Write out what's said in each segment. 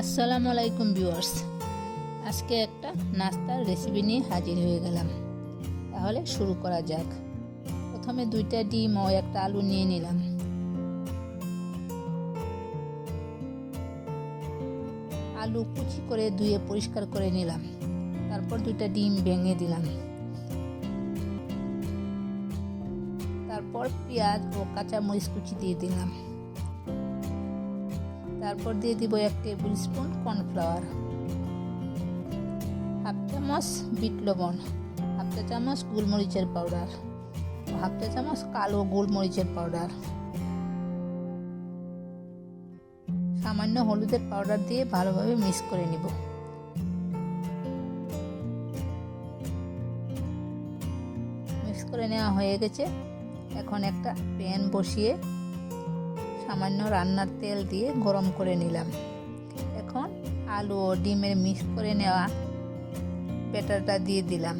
আসসালামু আলাইকুম ভিউয়ার্স। আজকে একটা নাস্তার রেসিপি নিয়ে হাজির হয়ে গেলাম। তাহলে শুরু করা যাক। প্রথমে দুইটা ডিম ও একটা আলু নিয়ে নিলাম। আলু কুচি করে ধুয়ে পরিষ্কার করে নিলাম। তারপর দুইটা ডিম ভেঙে দিলাম। তারপর পেঁয়াজ ও কাঁচা মরিচ কুচি দিয়ে দিলাম। তারপর দিয়ে দিব এক টেবিল স্পুন কর্নফ্লাওয়ার। হাফ চামচ বিট লবণ, হাফ চা চামচ গোলমরিচের পাউডার, হাফ চা চামচ কালো গোলমরিচের পাউডার। সামান্য হলুদের পাউডার দিয়ে ভালোভাবে মিক্স করে নিব। মিক্স করে নেওয়া হয়ে গেছে। এখন একটা প্যান বসিয়ে সামান্য রান্নার তেল দিয়ে গরম করে নিলাম। এখন আলু ও ডিমের মিক্স করে নেওয়া ব্যাটারটা দিয়ে দিলাম।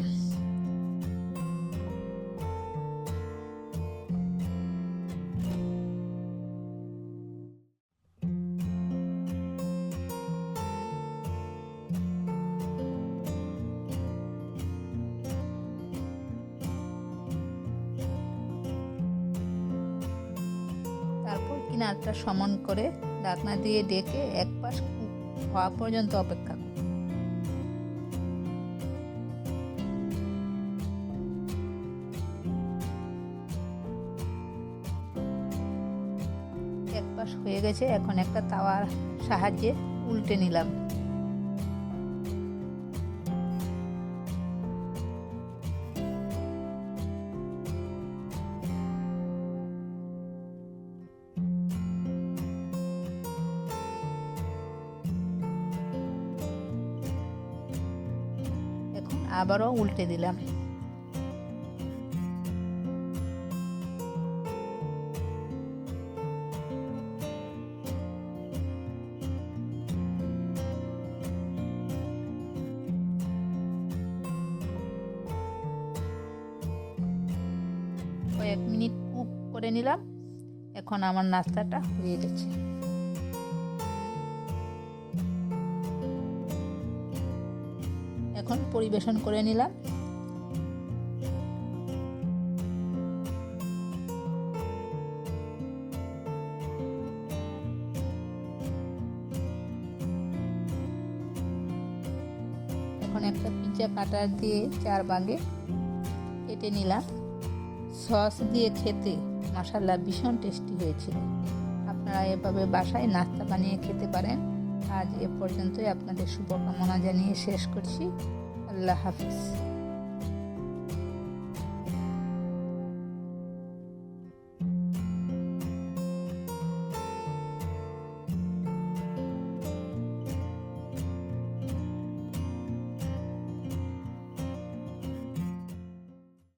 তারপর আটটা সমান করে ঢাকনা দিয়ে ডেকে এক পাশ হওয়া পর্যন্ত অপেক্ষা করুন এক পাশ হয়ে গেছে, এখন একটা তাওয়ার সাহায্যে উল্টে নিলাম। আবারও উল্টে দিলাম। কয়েক মিনিট কুক করে নিলাম। এখন আমার নাস্তাটা হয়ে গেছে। এখন পরিবেশন করে নিলাম। এখন একটা পিৎজা কাটার দিয়ে চার ভাগে কেটে নিলাম। সস দিয়ে খেতে মশালা ভীষণ টেস্টি হয়েছিল। আপনারা এভাবে বাসায় নাস্তা বানিয়ে খেতে পারেন। আজ এ পর্যন্তই। আপনাদের শুভকামনা জানিয়ে শেষ করছি। আল্লাহ হাফিজ।